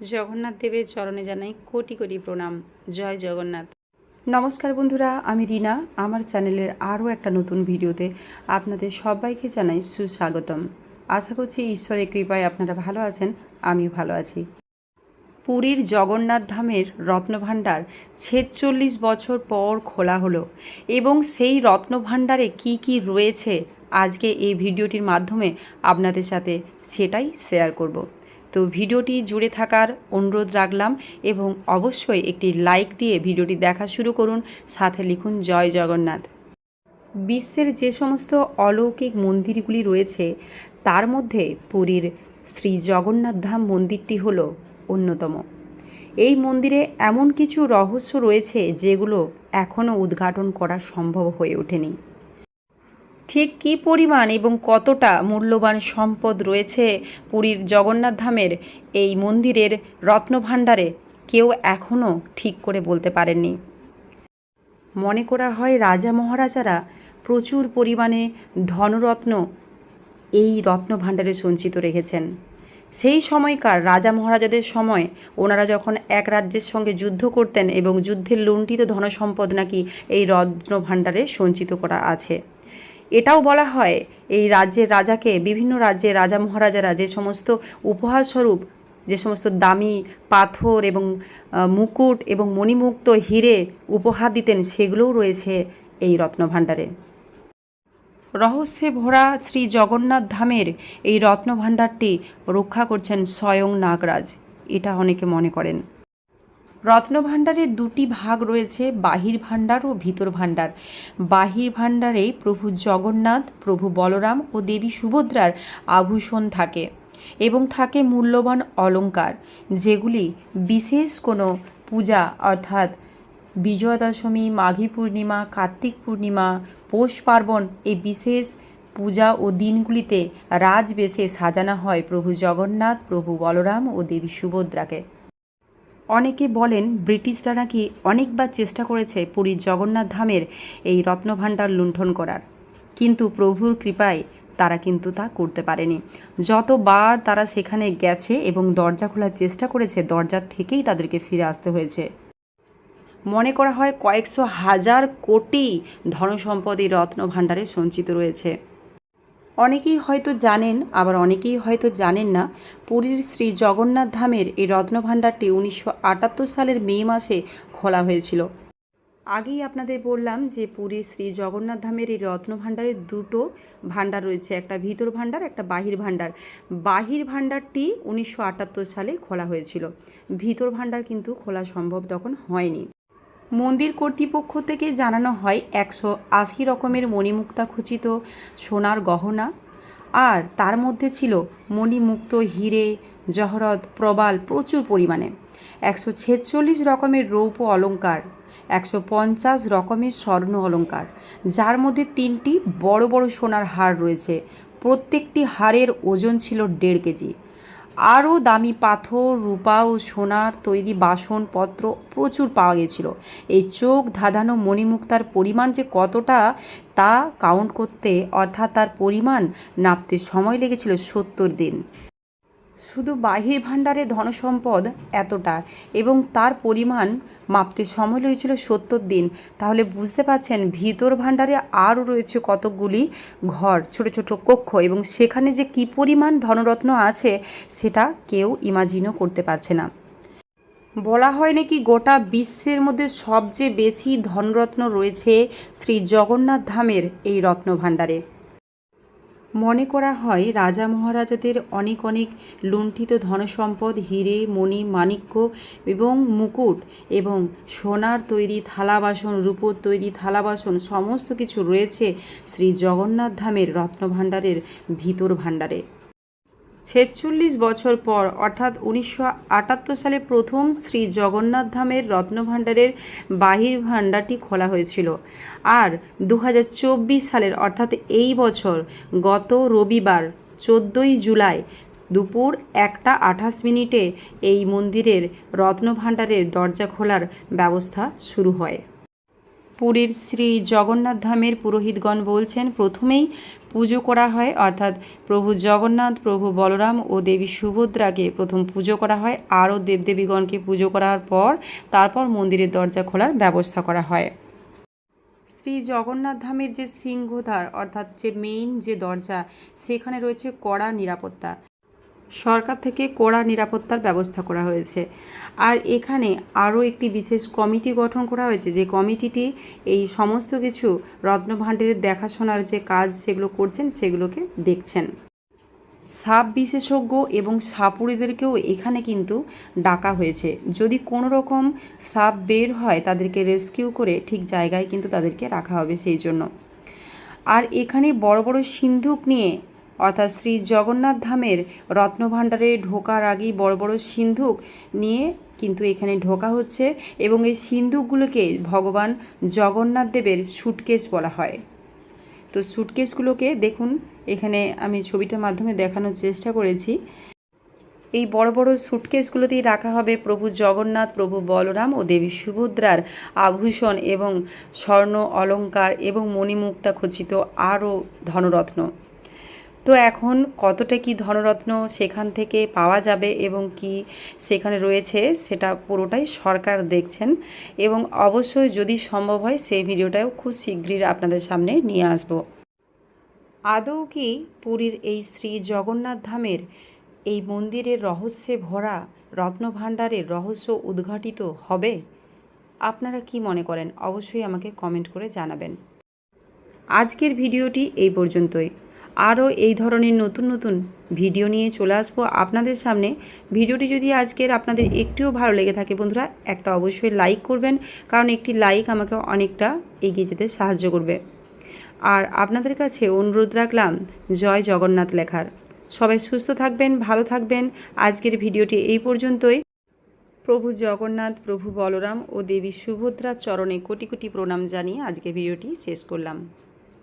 জগন্নাথ দেবের চরণে জানাই কোটি কোটি প্রণাম। জয় জগন্নাথ। নমস্কার বন্ধুরা, আমি রিনা। আমার চ্যানেলের আরও একটা নতুন ভিডিওতে আপনাদের সবাইকে জানাই সুস্বাগতম। আশা করছি ঈশ্বরের কৃপায় আপনারা ভালো আছেন, আমিও ভালো আছি। পুরীর জগন্নাথ ধামের রত্নভাণ্ডার ছেচল্লিশ বছর পর খোলা হলো এবং সেই রত্নভাণ্ডারে কি কি রয়েছে আজকে এই ভিডিওটির মাধ্যমে আপনাদের সাথে সেটাই শেয়ার করব। তো ভিডিওটি জুড়ে থাকার অনুরোধ রাখলাম এবং অবশ্যই একটি লাইক দিয়ে ভিডিওটি দেখা শুরু করুন, সাথে লিখুন জয় জগন্নাথ। বিশ্বের যে সমস্ত অলৌকিক মন্দিরগুলি রয়েছে, তার মধ্যে পুরীর শ্রী জগন্নাথ ধাম মন্দিরটি হল অন্যতম। এই মন্দিরে এমন কিছু রহস্য রয়েছে যেগুলো এখনও উদ্ঘাটন করা সম্ভব হয়ে ওঠেনি। ঠিক কী পরিমাণ এবং কতটা মূল্যবান সম্পদ রয়েছে পুরীর জগন্নাথ ধামের এই মন্দিরের রত্নভাণ্ডারে কেউ এখনও ঠিক করে বলতে পারেননি। মনে করা হয় রাজা মহারাজারা প্রচুর পরিমাণে ধনরত্ন এই রত্নভাণ্ডারে সঞ্চিত রেখেছেন। সেই সময়কার রাজা মহারাজাদের সময় ওনারা যখন এক রাজ্যের সঙ্গে যুদ্ধ করতেন এবং যুদ্ধের লুণ্ঠিত ধনসম্পদ নাকি এই রত্নভাণ্ডারে সঞ্চিত করা আছে। এটাও বলা হয় এই রাজ্যের রাজাকে, বিভিন্ন রাজ্যের রাজা মহারাজারা যে সমস্ত উপহারস্বরূপ, যে সমস্ত দামি পাথর এবং মুকুট এবং মণিমুক্ত হিরে উপহার দিতেন, সেগুলোও রয়েছে এই রত্নভাণ্ডারে। রহস্যে ভরা শ্রী জগন্নাথ ধামের এই রত্নভাণ্ডারটি রক্ষা করছেন স্বয়ং নাগরাজ। এটা অনেকে মনে করেন। রত্নভাণ্ডারের দুটি ভাগ রয়েছে, বাহির ভাণ্ডার ও ভিতর ভাণ্ডার। বাহির ভাণ্ডারে প্রভু জগন্নাথ, প্রভু বলরাম ও দেবী সুভদ্রার আভূষণ থাকে এবং থাকে মূল্যবান অলংকার যেগুলি বিশেষ কোনো পূজা অর্থাৎ বিজয়া দশমী মাঘী পূর্ণিমা, কার্তিক পূর্ণিমা, পৌষ পার্বণ এই বিশেষ পূজা ও দিনগুলিতে রাজবেশে সাজানো হয় প্রভু জগন্নাথ, প্রভু বলরাম ও দেবী সুভদ্রাকে। অনেকে বলেন ব্রিটিশরা নাকি অনেকবার চেষ্টা করেছে পুরীর জগন্নাথ ধামের এই রত্নভাণ্ডার লুণ্ঠন করার। কিন্তু প্রভুর কৃপায় তারা কিন্তু তা করতে পারেনি। যতবার তারা সেখানে গেছে এবং দরজা খোলার চেষ্টা করেছে দরজার থেকেই তাদেরকে ফিরে আসতে হয়েছে। মনে করা হয় কয়েকশো হাজার কোটি ধনসম্পদ এই রত্নভাণ্ডারে সঞ্চিত রয়েছে। অনেকেই হয়তো জানেন, আবার অনেকেই হয়তো জানেন না, পুরীর শ্রী জগন্নাথ ধামের এই রত্নভাণ্ডারটি উনিশশো আটাত্তর সালের মে মাসে খোলা হয়েছিল। আগেই আপনাদের বললাম যে পুরীর শ্রী জগন্নাথ ধামের এই রত্নভাণ্ডারের দুটো ভাণ্ডার রয়েছে, একটা ভিতর ভাণ্ডার, একটা বাহির ভাণ্ডার। বাহির ভাণ্ডারটি উনিশশো আটাত্তর সালে খোলা হয়েছিল। ভিতর ভাণ্ডার কিন্তু খোলা সম্ভব তখন হয়নি। মন্দির কর্তৃপক্ষ থেকে জানানো হয় একশো আশি রকমের মণিমুক্তা খচিত সোনার গহনা। আর তার মধ্যে ছিল মণিমুক্ত হিরে, জহরত, প্রবাল প্রচুর পরিমাণে। একশো ছেচল্লিশ রকমের রৌপ্য অলঙ্কার, একশো পঞ্চাশ রকমের স্বর্ণ অলংকার যার মধ্যে তিনটি বড় বড় সোনার হার রয়েছে। প্রত্যেকটি হারের ওজন ছিল দেড় কেজি। আরও দামি পাথর, রূপা ও সোনার তৈরি বাসনপত্র প্রচুর পাওয়া গেছিল। এই চোখ ধাঁধানো মণিমুক্তার পরিমাণ যে কতটা তা কাউন্ট করতে অর্থাৎ তার পরিমাণ নাপতে সময় লেগেছিল সত্তর দিন। শুধু বাহির ভাণ্ডারে ধনসম্পদ এতটা এবং তার পরিমাণ মাপতে সময় লেগেছিল সত্তর দিন। তাহলে বুঝতে পারছেন ভিতর ভাণ্ডারে আরও রয়েছে কতকগুলি ঘর, ছোট ছোট কক্ষ এবং সেখানে যে কী পরিমাণ ধনরত্ন আছে সেটা কেউ ইমাজিনও করতে পারছে না। বলা হয় নাকি গোটা বিশ্বের মধ্যে সবচেয়ে বেশি ধনরত্ন রয়েছে শ্রী জগন্নাথ ধামের এই রত্নভাণ্ডারে মনে করা হয় রাজা মহারাজাদের অনেক অনেক লুণ্ঠিত ধনসম্পদ, হিরে, মণি, মাণিক্য এবং মুকুট এবং সোনার তৈরি থালা বাসন, রূপোর তৈরি থালা বাসন সমস্ত কিছু রয়েছে শ্রী জগন্নাথ ধামের রত্নভাণ্ডারের ভিতর ভাণ্ডারে। ছেচল্লিশ বছর পর, অর্থাৎ উনিশশো আটাত্তর সালে প্রথম শ্রী জগন্নাথ ধামের রত্নভাণ্ডারের বাহির ভাণ্ডারটি খোলা হয়েছিল। আর দু হাজার চব্বিশ সালের, অর্থাৎ এই বছর, গত রবিবার, চোদ্দোই জুলাই দুপুর একটা আঠাশ মিনিটে এই মন্দিরের রত্নভাণ্ডারের দরজা খোলার ব্যবস্থা শুরু হয়। পুরীর শ্রী জগন্নাথ ধামের পুরোহিতগণ বলছেন, প্রথমেই পুজো করা হয়, অর্থাৎ প্রভু জগন্নাথ, প্রভু বলরাম ও দেবী সুভদ্রাকে প্রথম পুজো করা হয়। আরও দেবদেবীগণকে পুজো করার পর তারপর মন্দিরের দরজা খোলার ব্যবস্থা করা হয়। শ্রী জগন্নাথ ধামের যে সিংহদ্বার, অর্থাৎ যে মেইন যে দরজা, সেখানে রয়েছে কড়া নিরাপত্তা। সরকার থেকে কড়া নিরাপত্তার ব্যবস্থা করা হয়েছে। আর এখানে আরও একটি বিশেষ কমিটি গঠন করা হয়েছে, যে কমিটিটি এই সমস্ত কিছু রত্নভাণ্ডারের দেখাশোনার যে কাজ সেগুলো করছেন সেগুলোকে দেখছেন। সাপ বিশেষজ্ঞ এবং সাপুড়িদেরকেও এখানে কিন্তু ডাকা হয়েছে। যদি কোনো রকম সাপ বের হয়, তাদেরকে রেস্কিউ করে ঠিক জায়গায় কিন্তু তাদেরকে রাখা হবে সেই জন্য। আর এখানে বড় বড় সিন্ধুক নিয়ে অর্থাৎ শ্রী জগন্নাথ ধামের রত্নভাণ্ডারে ঢোকার আগেই বড় বড় সিন্ধুক নিয়ে কিন্তু এখানে ঢোকা হচ্ছে এবং এই সিন্ধুকগুলোকে ভগবান জগন্নাথ দেবের সুটকেস বলা হয়। তো সুটকেসগুলোকে দেখুন, এখানে আমি ছবিটার মাধ্যমে দেখানোর চেষ্টা করেছি। এই বড় বড় সুটকেসগুলোতেই রাখা হবে প্রভু জগন্নাথ, প্রভু বলরাম ও দেবী সুভদ্রার আভূষণ এবং স্বর্ণ, অলংকার এবং মণিমুক্তা খচিত আরও ধনরত্ন। তো এখন কতটা কি ধনরত্ন সেখান থেকে পাওয়া যাবে এবং কি সেখানে রয়েছে সেটা পুরোটাই সরকার দেখছেন এবং অবশ্যই যদি সম্ভব হয় সেই ভিডিওটাও খুব শীঘ্রই আপনাদের সামনে নিয়ে আসব। আদৌ কি পুরীর এই শ্রী জগন্নাথ ধামের এই মন্দিরের রহস্যে ভরা রত্নভাণ্ডারের রহস্য উদ্ঘাটিত হবে? আপনারা কি মনে করেন? অবশ্যই আমাকে কমেন্ট করে জানাবেন। আজকের ভিডিওটি এই পর্যন্তই। আরও এই ধরনের নতুন নতুন ভিডিও নিয়ে চলে আসব আপনাদের সামনে। ভিডিওটি যদি আজকের আপনাদের একটিও ভালো লেগে থাকে বন্ধুরা, একটা অবশ্যই লাইক করবেন, কারণ একটি লাইক আমাকে অনেকটা এগিয়ে যেতে সাহায্য করবে। আর আপনাদের কাছে অনুরোধ রাখলাম, জয় জগন্নাথ লেখার। সবাই সুস্থ থাকবেন, ভালো থাকবেন। আজকের ভিডিওটি এই পর্যন্তই। প্রভু জগন্নাথ, প্রভু বলরাম ও দেবী সুভদ্রার চরণে কোটি কোটি প্রণাম জানিয়ে আজকের ভিডিওটি শেষ করলাম।